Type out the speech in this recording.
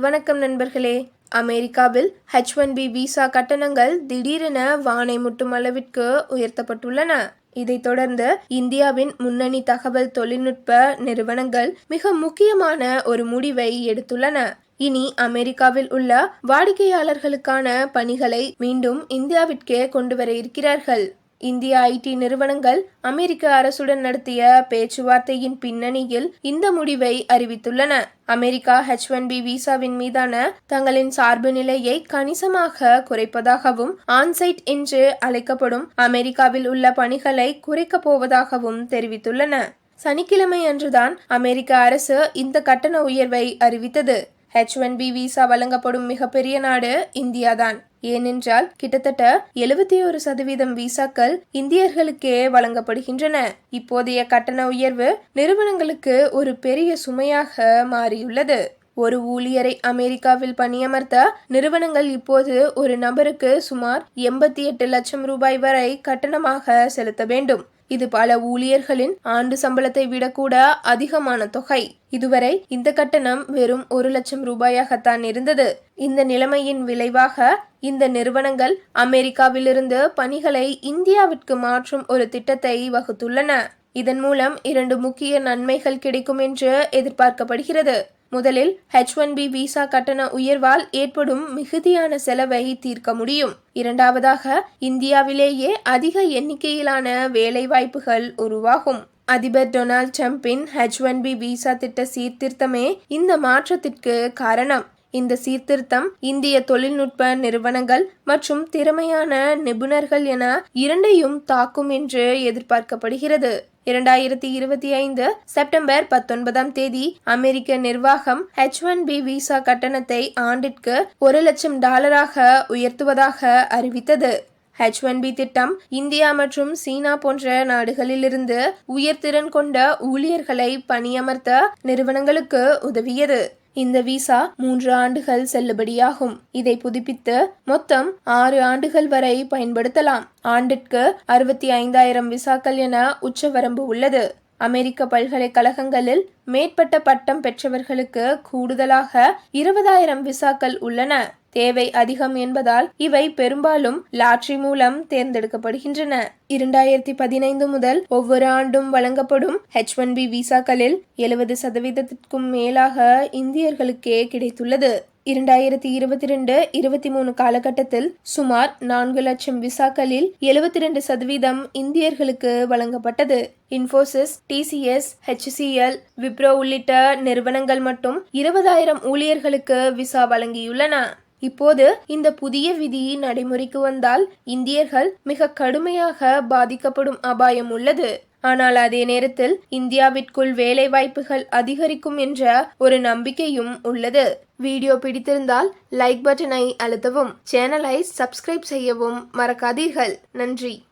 வணக்கம் நண்பர்களே. அமெரிக்காவில் ஹெச் ஒன் பி விசா கட்டணங்கள் திடீரென வானை முட்டும் அளவிற்கு உயர்த்தப்பட்டுள்ளன. இதைத் தொடர்ந்து இந்தியாவின் முன்னணி தகவல் தொழில்நுட்ப நிறுவனங்கள் மிக முக்கியமான ஒரு முடிவை எடுத்துள்ளன. இனி அமெரிக்காவில் உள்ள வாடிக்கையாளர்களுக்கான பணிகளை மீண்டும் இந்தியாவிற்கே கொண்டு வர இருக்கிறார்கள். இந்திய ஐடி நிறுவனங்கள் அமெரிக்க அரசுடன் நடத்திய பேச்சுவார்த்தையின் பின்னணியில் இந்த முடிவை அறிவித்துள்ளன. அமெரிக்கா ஹெச் ஒன் பி விசாவின் மீதான தங்களின் சார்பு நிலையை கணிசமாக குறைப்பதாகவும் ஆன்சைட் என்று அழைக்கப்படும் அமெரிக்காவில் உள்ள பணிகளை குறைக்கப் போவதாகவும் தெரிவித்துள்ளன. சனிக்கிழமை அன்றுதான் அமெரிக்க அரசு இந்த கட்டண உயர்வை அறிவித்தது. ஹெச் ஒன் பி விசா வழங்கப்படும் மிகப்பெரிய நாடு இந்தியாதான். ஏனென்றால் கிட்டத்தட்ட எழுபத்தி ஒரு சதவீதம் விசாக்கள் இந்தியர்களுக்கே வழங்கப்படுகின்றன. இப்போதைய கட்டண உயர்வு நிறுவனங்களுக்கு ஒரு பெரிய சுமையாக மாறியுள்ளது. ஒரு ஊழியரை அமெரிக்காவில் பணியமர்த்த நிறுவனங்கள் இப்போது ஒரு நபருக்கு சுமார் எண்பத்தி எட்டு லட்சம் ரூபாய் வரை கட்டணமாக செலுத்த வேண்டும். இது பல ஊழியர்களின் ஆண்டு சம்பளத்தை விட கூட அதிகமான தொகை. இதுவரை இந்த கட்டணம் வெறும் ஒரு லட்சம் ரூபாயாகத்தான் இருந்தது. இந்த நிலைமையின் விளைவாக இந்த நிறுவனங்கள் அமெரிக்காவிலிருந்து பணிகளை இந்தியாவிற்கு மாற்றும் ஒரு திட்டத்தை வகுத்துள்ளன. இதன் மூலம் இரண்டு முக்கிய நன்மைகள் கிடைக்கும் என்று எதிர்பார்க்கப்படுகிறது. முதலில் ஹெச் ஒன் பி விசா கட்டண உயர்வால் ஏற்படும் மிகுதியான செலவை தீர்க்க முடியும். இரண்டாவதாக இந்தியாவிலேயே அதிக எண்ணிக்கையிலான வேலைவாய்ப்புகள் உருவாகும். அதிபர் டொனால்ட் ட்ரம்பின் ஹெச் ஒன் பி விசா திட்ட சீர்திருத்தமே இந்த மாற்றத்திற்கு காரணம். இந்த சீர்திருத்தம் இந்திய தொழில்நுட்ப நிறுவனங்கள் மற்றும் திறமையான நிபுணர்கள் என இரண்டையும் தாக்கும் என்று எதிர்பார்க்கப்படுகிறது. இரண்டாயிரத்தி இருபத்தி ஐந்து செப்டம்பர் பத்தொன்பதாம் தேதி அமெரிக்க நிர்வாகம் ஹெச் ஒன் பி விசா கட்டணத்தை ஆண்டிற்கு ஒரு லட்சம் டாலராக உயர்த்துவதாக அறிவித்தது. ஹெச் ஒன் பி திட்டம் இந்தியா மற்றும் சீனா போன்ற நாடுகளிலிருந்து உயர்திறன் கொண்ட ஊழியர்களை பணியமர்த்த நிறுவனங்களுக்கு உதவியது. இந்த விசா மூன்று ஆண்டுகள் செல்லுபடியாகும். இதை புதுப்பித்து மொத்தம் ஆறு ஆண்டுகள் வரை பயன்படுத்தலாம். ஆண்டிற்கு அறுபத்தி ஐந்தாயிரம் விசாக்கள் என உச்சவரம்பு உள்ளது. அமெரிக்க பல்கலைக்கழகங்களில் மேற்பட்ட பட்டம் பெற்றவர்களுக்கு கூடுதலாக இருபதாயிரம் விசாக்கள் உள்ளன. தேவை அதிகம் என்பதால் இவை பெரும்பாலும் லாட்ரி மூலம் தேர்ந்தெடுக்கப்படுகின்றன. இரண்டாயிரத்தி பதினைந்து முதல் ஒவ்வொரு ஆண்டும் வழங்கப்படும் ஹெச் ஒன் பி விசாக்களில் எழுபது சதவீதத்திற்கும் மேலாக இந்தியர்களுக்கே கிடைத்துள்ளது. இரண்டாயிரத்தி இருபத்தி ரெண்டு இருபத்தி மூணு காலகட்டத்தில் சுமார் நான்கு லட்சம் விசாக்களில் எழுபத்தி ரெண்டு சதவீதம் இந்தியர்களுக்கு வழங்கப்பட்டது. இன்ஃபோசிஸ் டிசிஎஸ் ஹெச்சிஎல் விப்ரோ உள்ளிட்ட நிறுவனங்கள் மட்டும் இருபதாயிரம் ஊழியர்களுக்கு விசா வழங்கியுள்ளன. இப்போது இந்த புதிய விதி நடைமுறைக்கு வந்தால் இந்தியர்கள் மிக கடுமையாக பாதிக்கப்படும் அபாயம் உள்ளது. ஆனால் அதே நேரத்தில் இந்தியாவிற்குள் வேலை வாய்ப்புகள் அதிகரிக்கும் என்ற ஒரு நம்பிக்கையும் உள்ளது. வீடியோ பிடித்திருந்தால் லைக் பட்டனை அழுத்தவும் சேனலை சப்ஸ்கிரைப் செய்யவும் மறக்காதீர்கள். நன்றி.